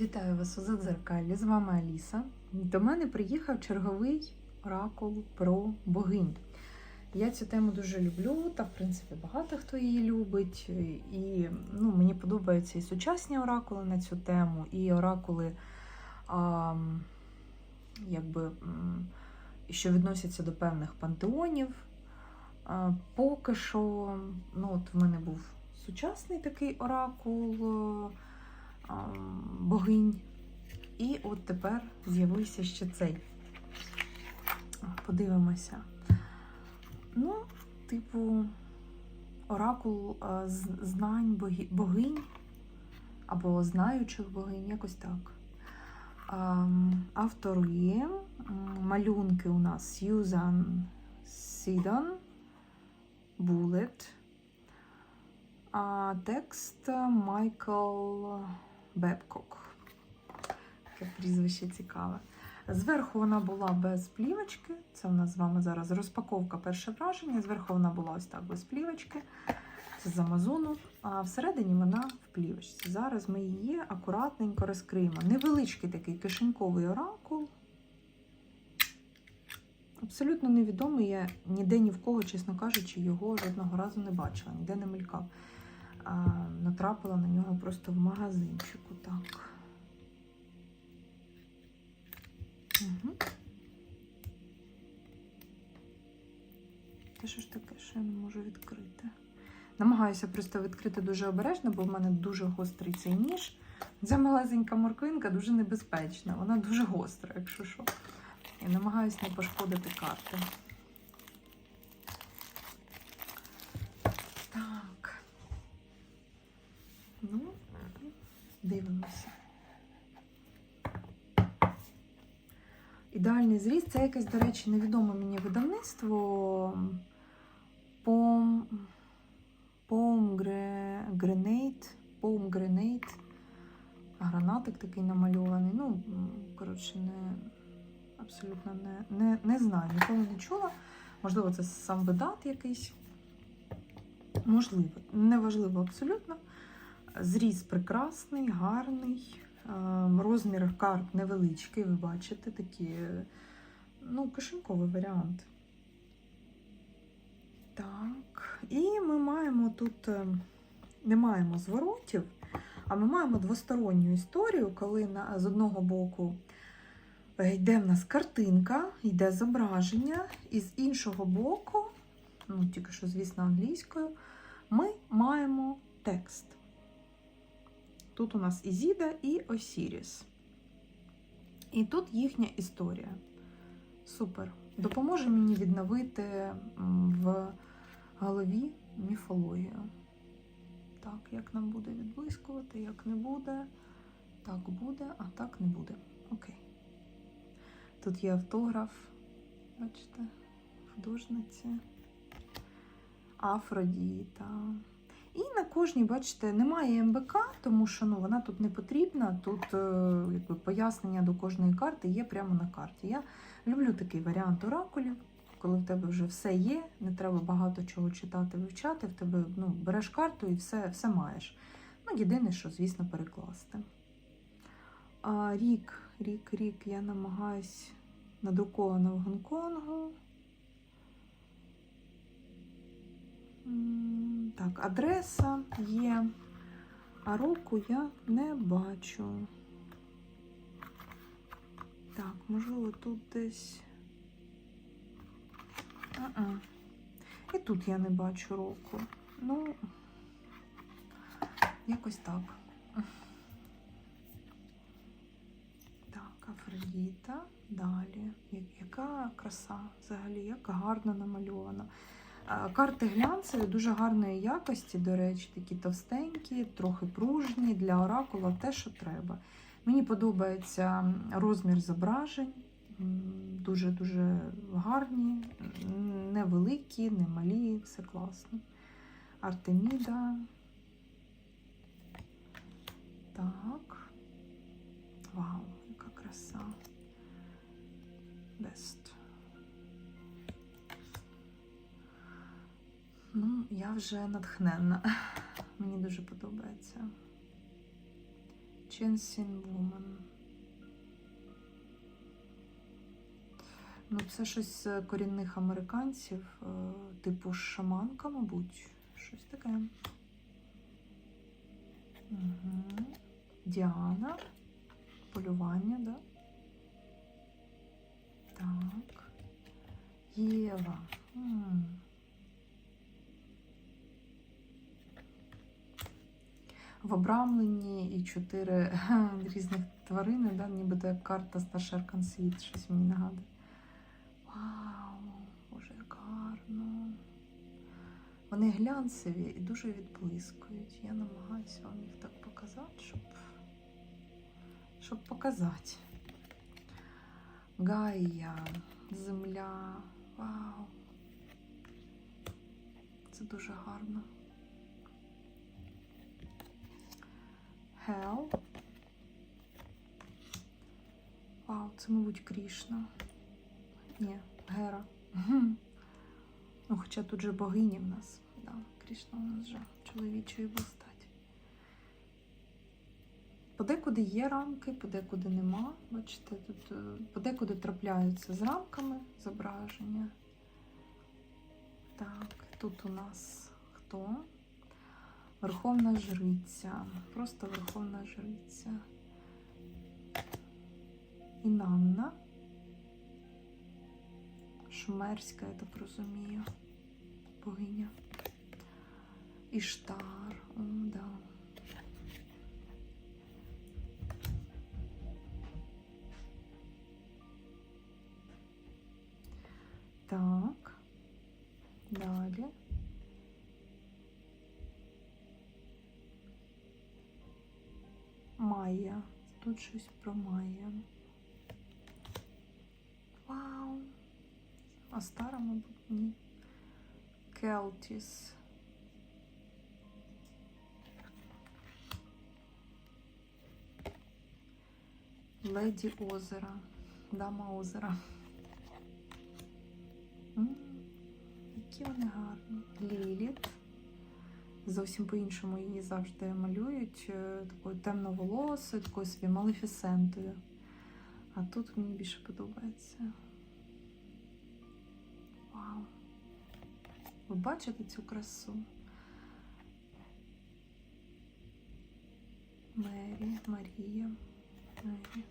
Вітаю вас у Задзеркалі, з вами Аліса. До мене приїхав черговий оракул про богинь. Я цю тему дуже люблю, та в принципі багато хто її любить. І ну, мені подобаються і сучасні оракули на цю тему, і оракули, а, якби, що відносяться до певних пантеонів. А, поки що, ну, от в мене був сучасний такий оракул богинь. І от тепер з'явився ще цей. Подивимося. Ну, типу, оракул знань боги- богинь або знаючих богинь, якось так. Автори, малюнки у нас Сьюзан Сідан, Булет. А текст Майкл Бебкок. Таке прізвище цікаве. Зверху вона була без плівочки. Це у нас з вами зараз розпаковка перше враження. Зверху вона була ось так без плівочки. Це з Амазону. А всередині вона в плівочці. Зараз ми її акуратненько розкриємо. Невеличкий такий кишеньковий оракул. Абсолютно невідомий. Я ніде ні в кого, чесно кажучи, його жодного разу не бачила, ніде не мелькав. Натрапила на нього просто в магазинчику. Так. Угу. Та що ж таке, що я не можу відкрити? Намагаюся просто відкрити дуже обережно, бо в мене дуже гострий цей ніж. Ця малесенька морквинка дуже небезпечна. Вона дуже гостра, якщо що. Я намагаюся не пошкодити карти. Так. Ну, дивимося. Ідеальний зріст це якесь, до речі, невідоме мені видавництво. Пом... Помгренейт. Помгренейт. Гранатик такий намальований. Ну, коротше, не, абсолютно не, не, не знаю, ніколи не чула. Можливо, це сам видат якийсь. Можливо, неважливо абсолютно. Зріз прекрасний, гарний. Е, Розмір карт невеличкий, ви бачите, такі, ну, кишеньковий варіант. Так, і ми маємо тут, е, не маємо зворотів, а ми маємо двосторонню історію, коли на, з одного боку йде в нас картинка, йде зображення, і з іншого боку, ну, тільки що, звісно, англійською, ми маємо текст. Тут у нас Ізіда і Осіріс. І тут їхня історія. Супер. Допоможе мені відновити в голові міфологію. Так, як нам буде відблискувати, як не буде. Так буде, а так не буде. Окей. Тут є автограф, бачите, художниці. Афродіта. І на кожній, бачите, немає МБК, тому що ну, вона тут не потрібна. Тут е, якби, пояснення до кожної карти є прямо на карті. Я люблю такий варіант оракулів, коли в тебе вже все є, не треба багато чого читати, вивчати, в тебе ну, береш карту і все, все маєш. Ну, єдине, що, звісно, перекласти. А, рік, рік, рік я намагаюсь надрукована в Гонконгу. Так, адреса є, а року я не бачу. Так, можливо, тут десь. А-а. І тут я не бачу року. Ну, якось так. Так, Афродіта. Далі. Яка краса взагалі, як гарно намальована. Карти глянцеві дуже гарної якості, до речі, такі товстенькі, трохи пружні для оракула, те, що треба. Мені подобається розмір зображень, дуже-дуже гарні, невеликі, не малі, все класно. Артеміда. Так. Вау, яка краса. Best. Ну, я вже натхненна. Мені дуже подобається. Chasing Woman. Ну, це щось з корінних американців, е, типу шаманка, мабуть. Щось таке. Угу. Діана. Полювання, да? Так. Єва. М. В обрамленні і чотири різних тварини, да? нібито як карта Старший Аркан Світ, щось мені нагадує. Вау, боже, гарно. Вони глянцеві і дуже відблискують. Я намагаюся вам їх так показати, щоб, щоб показати. Гайя, земля. Вау. Це дуже гарно. Hell. Вау, це, мабуть, Крішна. Ні, Гера. Ну, хоча тут же богині в нас. Да, Крішна у нас же чоловічої постаті. Подекуди є рамки, подекуди нема. Бачите, тут е, подекуди трапляються з рамками зображення. Так, тут у нас хто? Верховна жриця. Просто Верховна жриця. Інанна. Шумерська, я так розумію. Богиня. Іштар. О, да. Тут щось про Майя. Вау. А стара, мабуть, ні. Келтіс. Леді озера. Дама озера. М, Які вони гарні. Ліліт. Зовсім по-іншому її завжди малюють. е, Такою темноволосою, такою собі малефісентою. А тут мені більше подобається. Вау. Ви бачите цю красу? Мері, Марія, Мері.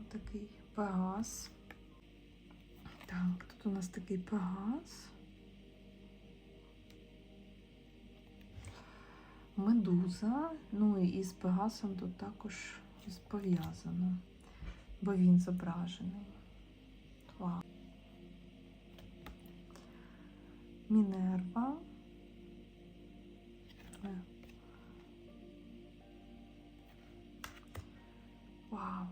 Отакий Пегас. Так, тут у нас такий Пегас. Медуза. Ну і з Пегасом тут також пов'язано, бо він зображений. Вау. Мінерва. Е. Вау.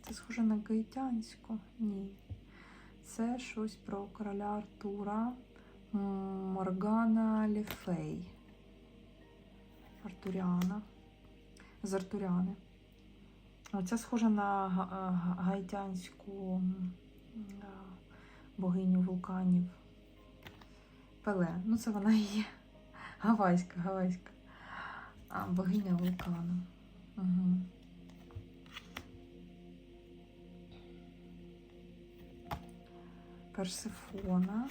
Це схоже на гаїтянську? Ні. Це щось про короля Артура Моргана Лефей. Артуріана. З Артуріани. Оце схоже на га- га- гаїтянську м, а, богиню вулканів. Пеле. Ну, це вона і є. Гавайська, гавайська. А, богиня вулкану. Угу. Персифона.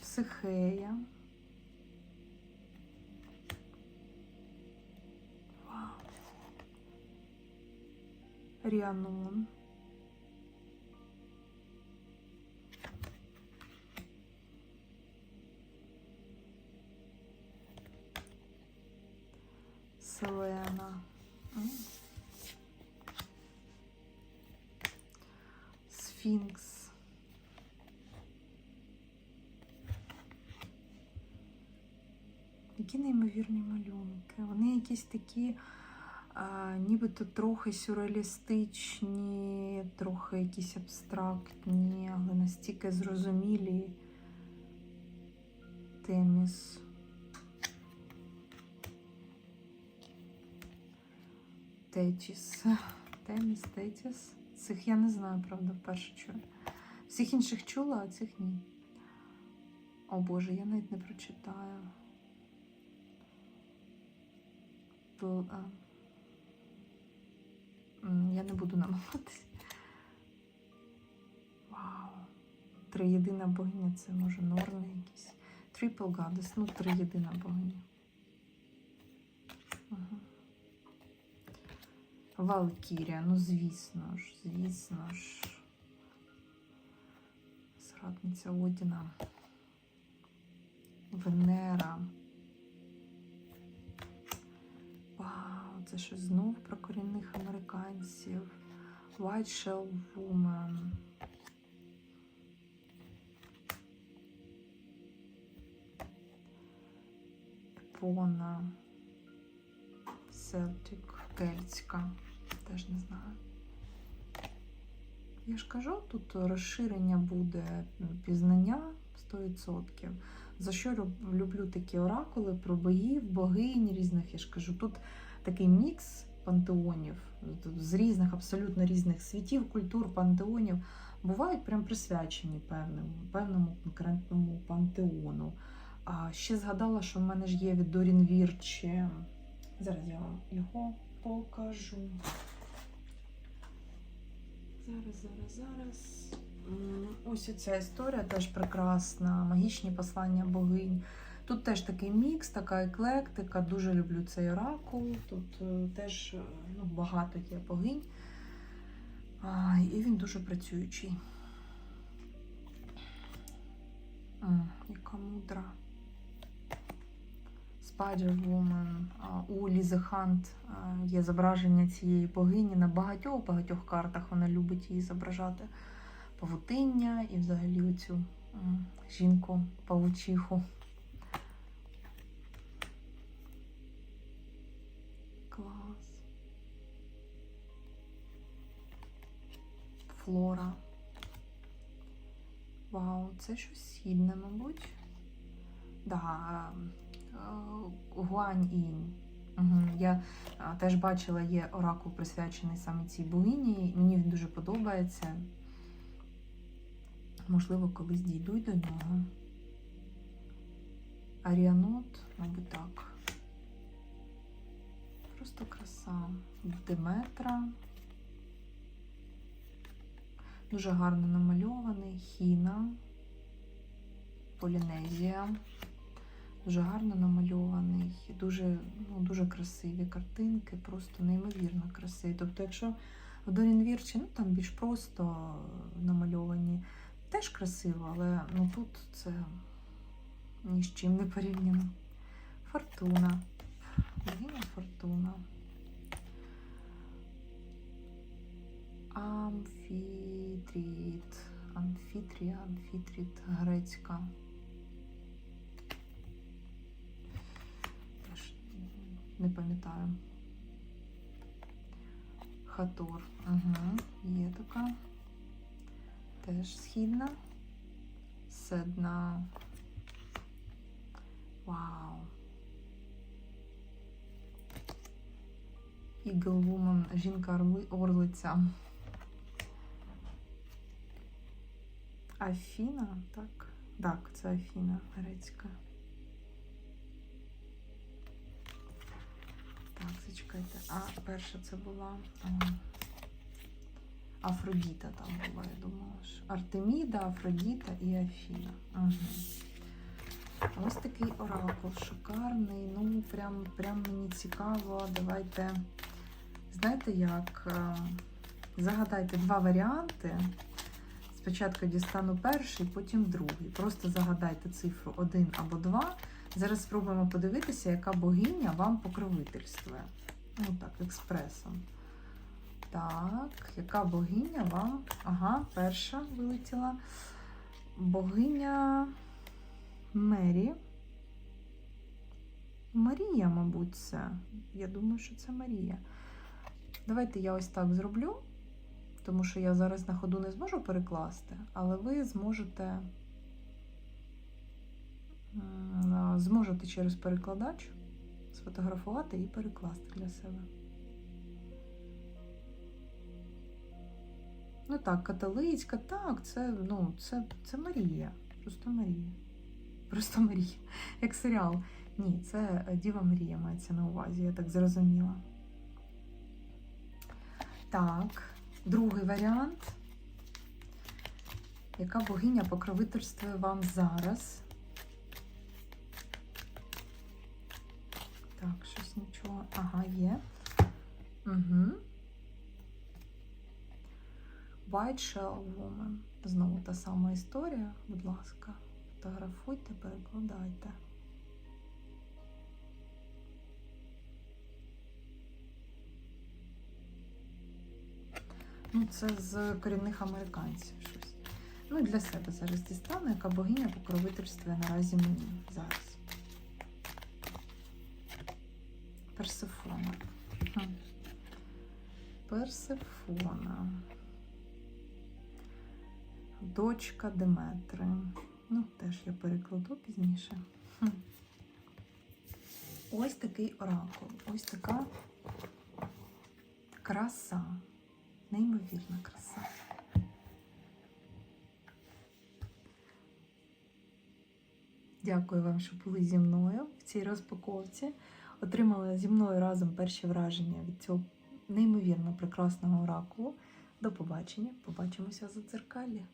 Психея. Ріанон. Селена. Сфінкс. Які неймовірні малюнки. Вони якісь такі, нібито трохи сюрреалістичні, трохи якісь абстрактні, але настільки зрозумілі. Теміс. Тетіс. Теміс, Тетіс. Цих я не знаю, правда, вперше чую. Всіх інших чула, а цих ні. О Боже, я навіть не прочитаю. Я не буду намагатись. Вау. Триєдина богиня, це може норни якісь. Triple Goddess, ну триєдина богиня. Ага. Валкірія, ну звісно ж, звісно ж. Зрадниця Одіна. Венера. Це щось знов про корінних американців. White Shell Woman. Епона. Селтик. Кельтська. Теж не знаю. Я ж кажу, тут розширення буде пізнання 100%. За що люблю такі оракули про боїв, богинь різних. Я ж кажу, тут такий мікс пантеонів з різних, абсолютно різних світів, культур, пантеонів. Бувають прям присвячені певному, певному конкретному пантеону. А ще згадала, що в мене ж є від Дорін Вірчі. Зараз я вам його покажу. Зараз, зараз, зараз. Ось ця історія теж прекрасна. Магічні послання богинь. Тут теж такий мікс, така еклектика. Дуже люблю цей оракул. Тут е, теж е, ну, багато є богинь. А, і він дуже працюючий. М, Яка мудра. Spider Woman. У Лізи Хант є зображення цієї богині на багатьох багатьох картах. Вона любить її зображати павутиння і взагалі оцю м, Флора. Вау, це щось східне, мабуть. Да, е, Гуань Інь. Угу. Я теж бачила, є оракул присвячений саме цій богині. Мені він дуже подобається. Можливо, колись дійду й до нього. Аріанот, мабуть, так. Просто краса. Деметра. Дуже гарно намальований. Хіна. Полінезія. Дуже гарно намальований. Дуже, ну, дуже красиві картинки, просто неймовірно красиві. Тобто, якщо в Дорін Вірчі, ну там більш просто намальовані, теж красиво, але ну, тут це ні з чим не порівняно. Фортуна. Богиня Фортуна. Амфітріт. Амфітрія, амфітріт, грецька. Не пам'ятаю. Хатор. Угу. Є така. Теж східна. Седна. Вау. Eagle Woman, жінка орлиця. Афіна, так? Так, це Афіна грецька. Так, зачекайте. А перша це була Афродіта там була, я думала. що Артеміда, Афродіта і Афіна. Угу. Ось такий оракул, шикарний. Ну, прям, прям мені цікаво. Давайте, знаєте як? е, Загадайте два варіанти. Спочатку дістану перший, потім другий. Просто загадайте цифру 1 або 2. Зараз спробуємо подивитися, яка богиня вам покровительствує. Ну так, експресом. Так, яка богиня вам. Ага, перша вилетіла. Богиня Мері. Марія, мабуть, це. Я думаю, що це Марія. Давайте я ось так зроблю, тому що я зараз на ходу не зможу перекласти, але ви зможете зможете через перекладач сфотографувати і перекласти для себе. Ну так, католицька, так, це, ну, це, це Марія. Просто Марія. Просто Марія. Як серіал Ні, це е, Діва Марія мається на увазі, я так зрозуміла. Так, другий варіант. Яка богиня покровительствує вам зараз? Так, щось нічого. Ага, є. Угу. White Shell Woman. Знову та сама історія. Будь ласка, фотографуйте, перекладайте. Ну, це з корінних американців щось. Ну, і для себе зараз дістану, яка богиня покровительствує наразі мені зараз. Персифона. Персифона. Дочка Деметри. Ну, теж я перекладу пізніше. Ось такий оракул. Ось така краса. Неймовірна краса. Дякую вам, що були зі мною в цій розпаковці. Отримала зі мною разом перші враження від цього неймовірно прекрасного оракулу. До побачення. Побачимося за дзеркалі.